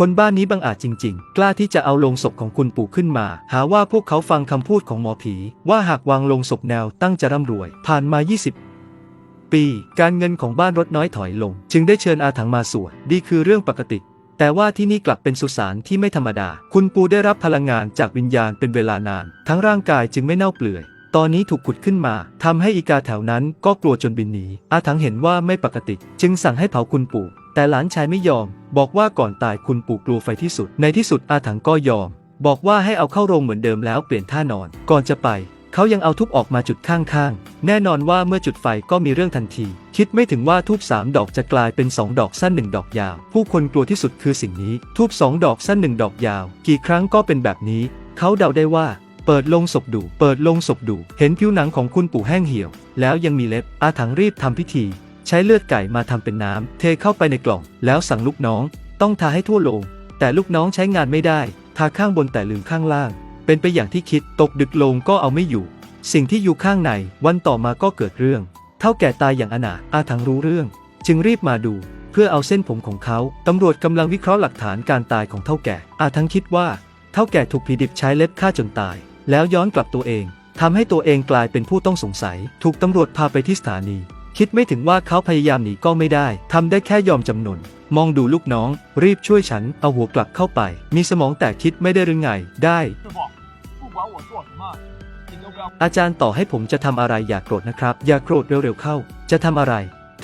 คนบ้านนี้บังอาจจริง ๆ กล้าที่จะเอาลงศพของคุณปู่ขึ้นมา หาว่าพวกเขาฟังคำพูดของหมอผี ว่าหากวางลงศพแนวตั้งจะร่ำรวย ผ่านมา 20ปีการเงินของบ้านลดน้อยถอยลง จึงได้เชิญอาถังมาสวดดีคือเรื่องปกติ แต่ว่าที่นี่กลับเป็นสุสานที่ไม่ธรรมดา คุณปูได้รับพลังงานจากวิญญาณเป็นเวลานาน ทั้งร่างกายจึงไม่เน่าเปลื่อย ตอนนี้ถูกขุดขึ้นมาทำให้อีกาแถวนั้นก็กลัวจนบินหนีอาถังเห็นว่าไม่ปกติ จึงสั่งให้เผาคุณปู่ แต่หลานชายไม่ยอม บอกว่าก่อนตายคุณปู่กลัวไฟที่สุด ในที่สุดอาถังก็ยอม บอกว่าให้เอาเข้าโรงเหมือนเดิมแล้วเปลี่ยนท่านอน ก่อนจะไป เขายังเอาทุบออกมาจุดข้างๆ แน่นอนว่าเมื่อจุดไฟก็มีเรื่องทันที คิดไม่ถึงว่าทูบสามดอกจะกลายเป็นสองดอกสั้นหนึ่งดอกยาว ผู้คนกลัวที่สุดคือสิ่งนี้ ทูบสองดอกสั้นหนึ่งดอกยาว กี่ครั้งก็เป็นแบบนี้ เขาเดาได้ว่าเปิดลงศพดู เปิดลงศพดู เห็นผิวหนังของคุณปู่แห้งเหี่ยว แล้วยังมีเล็บ อาถังรีบทำพิธี ใช้เลือดไก่มาทำเป็นน้ำเทเข้าไปในกล่อง แล้วสั่งลูกน้อง ต้องทาให้ทั่วโลง แต่ลูกน้องใช้งานไม่ได้ ทาข้างบนแต่ลืมข้างล่าง เป็นไปอย่างที่คิดตกดึกลงก็เอาไม่อยู่ สิ่งที่อยู่ข้างในวันต่อมาก็เกิดเรื่อง เท่าแก่ตายอย่างอนาถอาถังรู้เรื่อง จึงรีบมาดูเพื่อเอาเส้นผมของเขาตำรวจกำลังวิเคราะห์หลักฐานการตายของเท่าแก่ อาทั้งคิดว่า เท่าแก่ถูกผีดิบใช้เล็บฆ่าจนตาย แล้วย้อนกลับตัวเองทำให้ตัวเองกลายเป็นผู้ต้องสงสัย ถูกตำรวจพาไปที่สถานี คิดไม่ถึงว่าเขาพยายามหนีก็ไม่ได้ทำได้แค่ยอมจำนนมองดูลูกน้อง รีบช่วยฉันเอาหัวกลับเข้าไป มีสมองแต่คิดไม่ได้หรือไง ได้ อาจารย์ต่อให้ผมจะทำอะไรอย่ากโกรธนะครับ อย่ากโกรธเร็วๆเข้า จะทำอะไร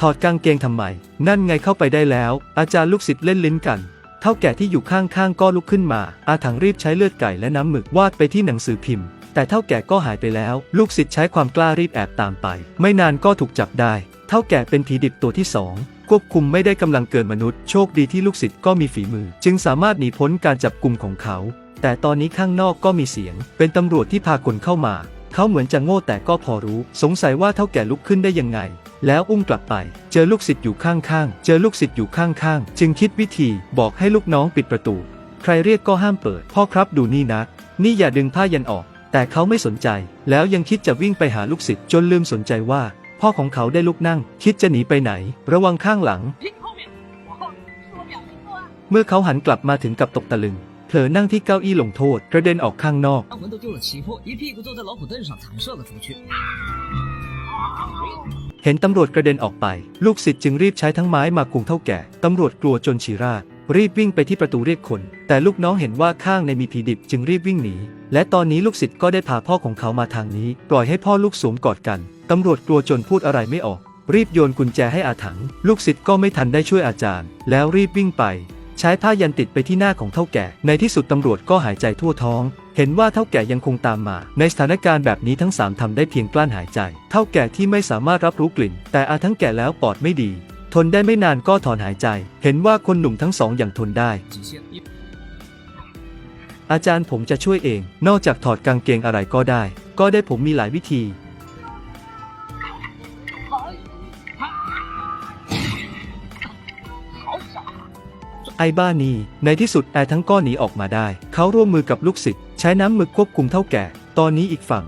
ถอดกางเกงทำไม นั่นไงเข้าไปได้แล้ว อาจารย์ลูกศิษย์เล่นลิ้นกันเท่าแก่ที่อยู่ข้างๆก็ลุกขึ้นมา อาถังรีบใช้เลือดไก่และน้ำหมึกวาดไปที่หนังสือพิมพ์ แต่เท่าแก่ก็หายไปแล้ว ลูกศิษย์ใช้ความกล้ารีบแอบตามไป ไม่นานก็ถูกจับได้ เท่าแก่เป็นผีดิบตัวที่สองควบคุมไม่ได้กำลังเกินมนุษย์ โชคดีที่ลูกศิษย์ก็มีฝีมือ จึงสามารถหนีพ้นการจับกลุ่มของเขา แต่ตอนนี้ข้างนอกก็มีเสียง เป็นตำรวจที่พาคนเข้ามา เขาเหมือนจะโง่แต่ก็พอรู้ สงสัยว่าเท่าแก่ลุกขึ้นได้ยังไง แล้วอุ้มกลับไป เจอลูกศิษย์อยู่ข้างๆ เจอลูกศิษย์อยู่ข้างๆ จึงคิดวิธีบอกให้ลูกน้องปิดประตู ใครเรียกก็ห้ามเปิด พ่อครับดูนี่นะ นี่อย่าดึงผ้ายันออก แต่เขาไม่สนใจ แล้วยังคิดจะวิ่งไปหาลูกศิษย์จนลืมสนใจว่า พ่อของเขาได้ลุกนั่ง คิดจะหนีไปไหน ระวังข้างหลัง เมื่อเขาหันกลับมาถึงกับตกตะลึงเผลอนั่งที่เก้าอี้ลงโทษกระเด็นออกข้างนอก เห็นตำรวจกระเด็นออกไป ลูกศิษย์จึงรีบใช้ทั้งไม้มากุมเท่าแก่ตำรวจกลัวจนชีรารีบวิ่งไปที่ประตูเรียกคน แต่ลูกน้องเห็นว่าข้างในมีผีดิบจึงรีบวิ่งหนี และตอนนี้ลูกศิษย์ก็ได้พาพ่อของเขามาทางนี้ ปล่อยให้พ่อลูกสวมกอดกัน ตำรวจกลัวจนพูดอะไรไม่ออก รีบโยนกุญแจให้อาถัง ลูกศิษย์ก็ไม่ทันได้ช่วยอาจารย์ แล้วรีบวิ่งไป ใช้ผ้ายันติดไปที่หน้าของเท่าแก่ ในที่สุดตำรวจก็หายใจทั่วท้อง เห็นว่าเท่าแก่ยังคงตามมา ในสถานการณ์แบบนี้ทั้งสามทำได้เพียงกลั้นหายใจ เท่าแก่ที่ไม่สามารถรับรู้กลิ่น แต่อาทั้งแก่แล้วปอดไม่ดี ทนได้ไม่นานก็ถอนหายใจ เห็นว่าคนหนุ่มทั้งสองอย่างทนได้ อาจารย์ผมจะช่วยเอง นอกจากถอดกางเกงอะไรก็ได้ ก็ได้ผมมีหลายวิธี，ไอ้บ้านี่ในที่สุดแอร์ทั้งก้อนหนีออกมาได้ เขาร่วมมือกับลูกศิษย์ใช้น้ำหมึกควบคุมเท่าแก่ ตอนนี้อีกฝั่ง